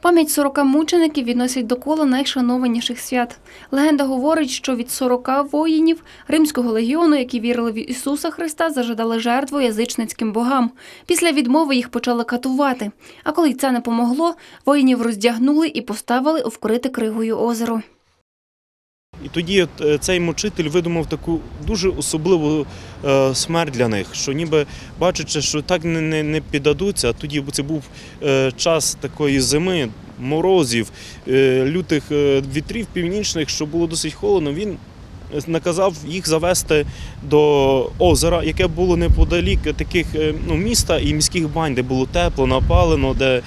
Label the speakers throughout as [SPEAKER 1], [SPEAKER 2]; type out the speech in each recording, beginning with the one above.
[SPEAKER 1] Пам'ять 40 мучеників відносять до кола найшанованіших свят. Легенда говорить, що від 40 воїнів римського легіону, які вірили в Ісуса Христа, зажадали жертву язичницьким богам. Після відмови їх почали катувати. А коли це не помогло, воїнів роздягнули і поставили у вкрите кригою озеро.
[SPEAKER 2] І тоді е, цей мучитель видумав таку дуже особливу е, смерть для них, що ніби бачачи, що так не, не, піддадуться, тоді це був е, час такої зими, морозів, лютих вітрів північних, що було досить холодно. Він наказав їх завести до озера, яке було неподалік таких е, ну, міста і міських бань, де було тепло, напалено, де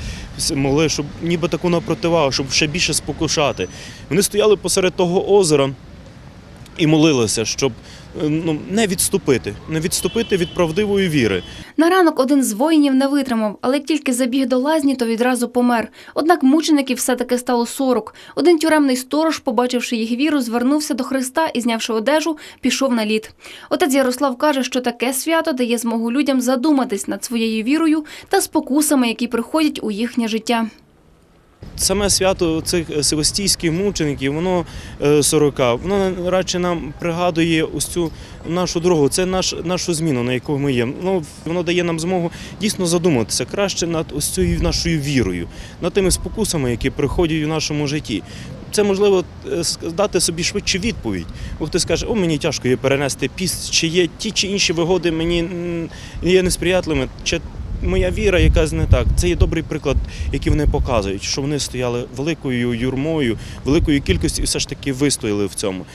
[SPEAKER 2] могли, щоб ніби таку на противагу, щоб ще більше спокушати. Вони стояли посеред того озера і молилися, щоб е, ну, не відступити, не відступити від правдивої віри.
[SPEAKER 1] На ранок один з воїнів не витримав, але як тільки забіг до лазні, то відразу помер. Однак мучеників все-таки стало 40. Один тюремний сторож, побачивши їх віру, звернувся до Христа і, знявши одежу, пішов на лід. Отець Ярослав каже, що таке свято дає змогу людям задуматись над своєю вірою та спокусами, які приходять у їхнє життя.
[SPEAKER 2] Саме свято цих е, севастійських мучеників, воно е, 40, воно радше нам пригадує ось цю нашу дорогу. Це наш, нашу зміну, на яку ми є. Ну, воно дає нам змогу дійсно задуматися краще над ось цією нашою вірою, над тими спокусами, які приходять у нашому житті. Це можливо е, дати собі швидше відповідь. Бо хтось каже, о, мені тяжко є перенести піст, чи є ті чи інші вигоди мені є несприятливими, чи моя віра якась не так. Це є добрий приклад, який вони показують, що вони стояли великою юрмою, великою кількістю і все ж таки вистояли в цьому.